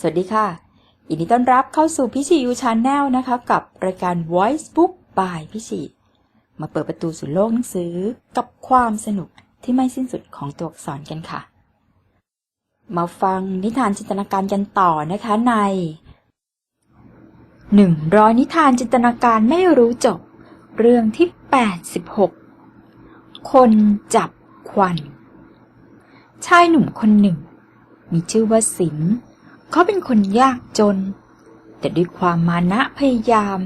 สวัสดีค่ะยินดีต้อนรับเข้าสู่พิชิยูชาแนลนะคะ กับรายการ Voice Book by พิชิมาเปิดประตูสู่โลกหนังสือกับความสนุกที่ไม่สิ้นสุดของตัวอักษรกันค่ะ มาฟังนิทานจินตนาการกันต่อนะคะในหนึ่งร้อยนิทานจินตนาการไม่รู้จบ เรื่องที่ 86 คนจับควัน ชายหนุ่มคนหนึ่ง มีชื่อว่าสิน เขาเป็นคนยากจน แต่ด้วยความมานะพยายาม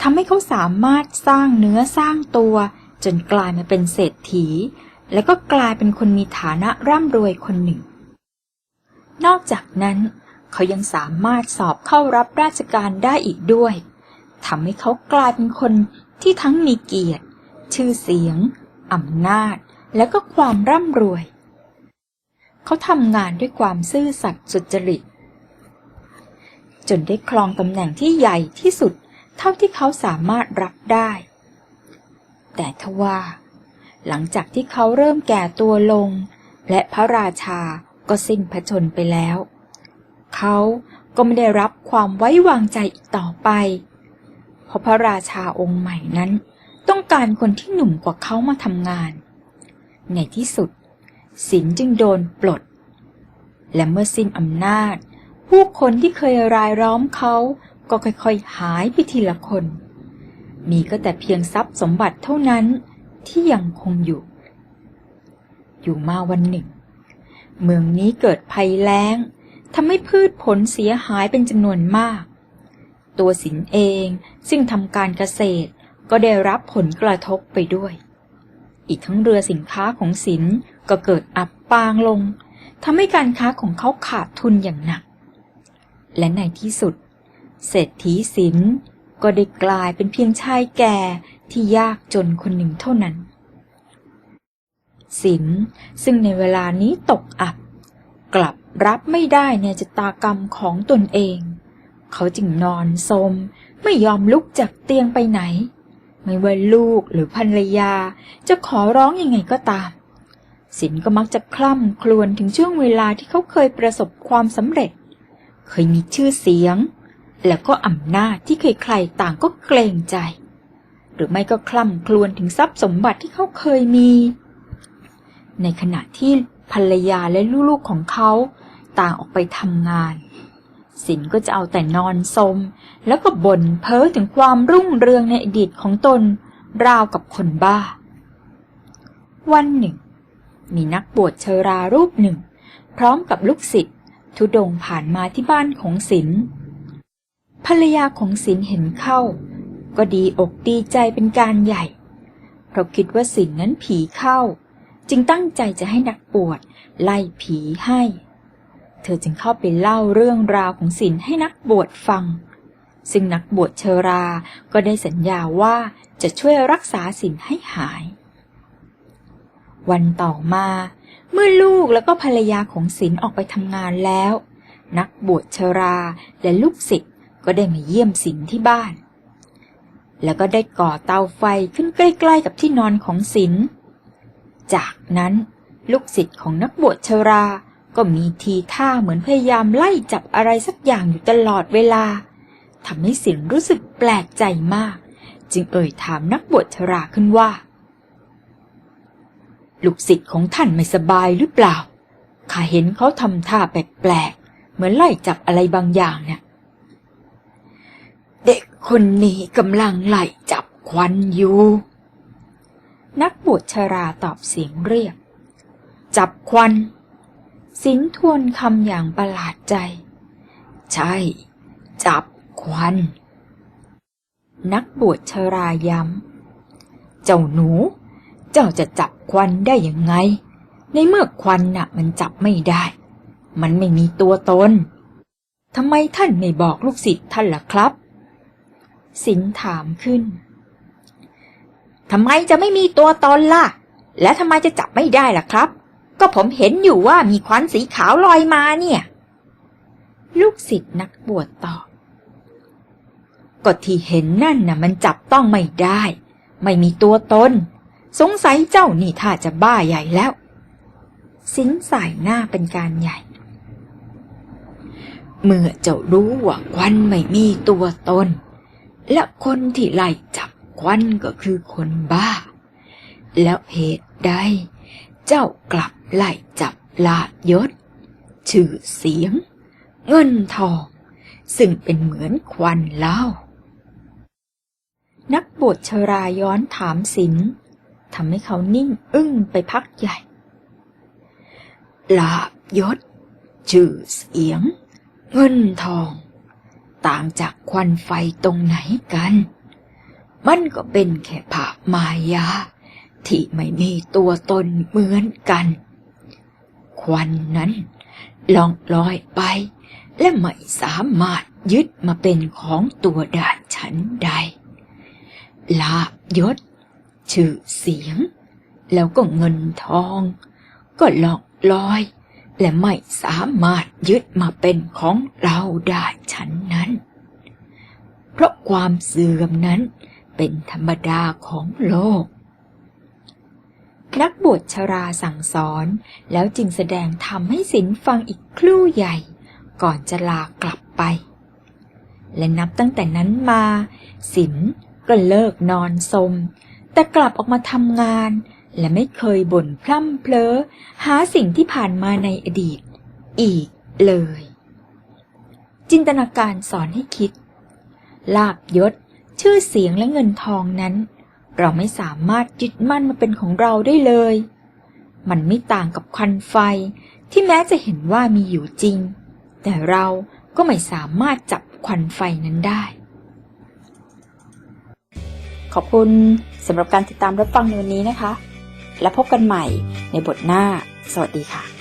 ทำให้เขาสามารถสร้างเนื้อสร้างตัว จนกลายมาเป็นเศรษฐี และก็กลายเป็นคนมีฐานะร่ำรวยคนหนึ่ง นอกจากนั้นเขายังสามารถสอบเข้ารับราชการได้อีกด้วยทำให้เขากลายเป็นคนที่ทั้งมีเกียรติ ชื่อเสียงอำนาจ และก็ความร่ำรวย เขาทำงานด้วยความซื่อสัตย์สุจริต จนได้ครองตำแหน่งที่ใหญ่ที่สุด เท่าที่เขาสามารถรับได้ แต่ทว่า หลังจากที่เขาเริ่มแก่ตัวลง และพระราชาก็สิ้นพระชนไปแล้ว เขาก็ไม่ได้รับความไว้วางใจอีกต่อไป เพราะพระราชาองค์ใหม่นั้น ต้องการคนที่หนุ่มกว่าเขามาทำงาน ในที่สุดสินจึงโดนปลด และเมื่อสิ้นอำนาจ ผู้คนที่เคยรายล้อมเขาก็ค่อยๆหายไปทีละคน มีก็แต่เพียงทรัพย์สมบัติเท่านั้นที่ยังคงอยู่ อยู่มาวันหนึ่ง เมืองนี้เกิดภัยแล้งทำให้พืชผลเสียหายเป็นจำนวนมาก ตัวสินเองซึ่งทำการเกษตรก็ได้รับผลกระทบไปด้วย อีกทั้งเรือสินค้าของสินก็เกิดอับปางลงทำให้การค้าของเขาขาดทุนอย่างหนัก และในที่สุด เศรษฐีสินก็ได้กลายเป็นเพียงชายแก่ที่ยากจนคนหนึ่งเท่านั้น สินซึ่งในเวลานี้ตกอับ กลับรับไม่ได้ในชะตากรรมของตนเอง เขาจึงนอนสมไม่ยอมลุกจากเตียงไปไหน ไม่ว่าลูกหรือภรรยา จะขอร้องยังไงก็ตาม สินก็มักจะคล่ำครวญถึงช่วงเวลาที่เขาเคยประสบความสำเร็จ เคยมีชื่อเสียง แล้วก็อำนาจที่ใครๆต่างก็เกรงใจ หรือไม่ก็คล่ำครวญถึงทรัพย์สมบัติที่เขาเคยมี ในขณะที่ภรรยาและลูกๆของเขาต่างออกไปทำงาน สินก็จะเอาแต่นอนสม แล้วก็บ่นเพ้อถึงความรุ่งเรืองในอดีตของตนราวกับคนบ้า วันหนึ่ง มีนักบวชเชรารูปหนึ่ง พร้อมกับลูกศิษย์ ทุดงผ่านมาที่บ้านของศิลภรรยาของศิลเห็นเข้า ก็ดีอกดีใจเป็นการใหญ่ เพราะคิดว่าศิลนั้นผีเข้า จึงตั้งใจจะให้นักบวชไล่ผีให้ เธอจึงเข้าไปเล่าเรื่องราวของศิลให้นักบวชฟัง ซึ่งนักบวชเชราก็ได้สัญญาว่าจะช่วยรักษาศิลให้หาย วันต่อมา เมื่อลูกแล้วก็ภรรยาของศิลออกไปทำงานแล้ว นักบวชเชราและลูกศิษย์ก็ได้มาเยี่ยมศิลที่บ้าน แล้วก็ได้ก่อเตาไฟขึ้นใกล้ ๆ กับที่นอนของศิลจากนั้นลูกศิษย์ของนักบวชเชราก็มีทีท่าเหมือนพยายามไล่จับอะไรสักอย่างอยู่ตลอดเวลาทำให้ศิลรู้สึกแปลกใจมาก จึงเอ่ยถามนักบวชเชราขึ้นว่า ลูกศิษย์ของท่านไม่สบายหรือเปล่า ข้าเห็นเขาทำท่าแปลกๆ เหมือนไล่จับอะไรบางอย่างเนี่ยเด็กคนนี้กำลังไล่จับควันอยู่ นักบวชชราตอบเสียงเรียก จับควัน สินทวนคำอย่างประหลาดใจ ใช่ จับควัน นักบวชชราย้ำ เจ้าหนู จ้าจะจับควันได้ยังไง ในเมื่อควันน่ะ มันจับไม่ได้ มันไม่มีตัวตนทำไมท่านไม่บอกลูกศิษย์ท่านล่ะครับ สินถามขึ้นทำไมจะไม่มีตัวตนล่ะ และทำไมจะจับไม่ได้ล่ะครับ ก็ผมเห็นอยู่ว่ามีควันสีขาวลอยมาเนี่ย ลูกศิษย์นักบวชตอบก็ที่เห็นนั่นน่ะ มันจับต้องไม่ได้ ไม่มีตัวตน สงสัยเจ้านี่ถ้าจะบ้าใหญ่แล้ว สินสายหน้าเป็นการใหญ่ เมื่อเจ้ารู้ว่าควันไม่มีตัวตน และคนที่ไล่จับควันก็คือคนบ้า แล้วเหตุใดเจ้ากลับไล่จับลาบยศ ชื่อเสียง เงินทอง ซึ่งเป็นเหมือนควันเล่า นักบวชชราย้อนถามสิน ทำให้เขานิ่งอึ้งไปพักใหญ่ ลาบยศ ชื่อเสียง เงินทอง ต่างจากควันไฟตรงไหนกัน มันก็เป็นแค่ภาพมายา ที่ไม่มีตัวตนเหมือนกัน ควันนั้นล่องลอยไป และไม่สามารถยึดมาเป็นของตัวได้ฉันใด ลาบยศ ชื่อเสียง แล้วก็เงินทอง ก็หลอกลอย และไม่สามารถยึดมาเป็นของเราได้ฉันนั้น เพราะความเสื่อมนั้นเป็นธรรมดาของโลก นักบวชชราสั่งสอนแล้วจึงแสดงธรรมให้สินฟังอีกครู่ใหญ่ ก่อนจะลากลับไป และนับตั้งแต่นั้นมาสินก็เลิกนอนสม แต่กลับออกมาทำงาน และไม่เคยบ่นพร่ำเพลอหาสิ่งที่ผ่านมาในอดีต อีกเลย จินตนาการสอนให้คิด ลาบยศ ชื่อเสียงและเงินทองนั้น เราไม่สามารถยึดมั่นมาเป็นของเราได้เลย มันไม่ต่างกับควันไฟที่แม้จะเห็นว่ามีอยู่จริง แต่เราก็ไม่สามารถจับควันไฟนั้นได้ ขอบคุณสำหรับการติดตามรับฟังในวันนี้นะคะ และพบกันใหม่ในบทหน้า สวัสดีค่ะ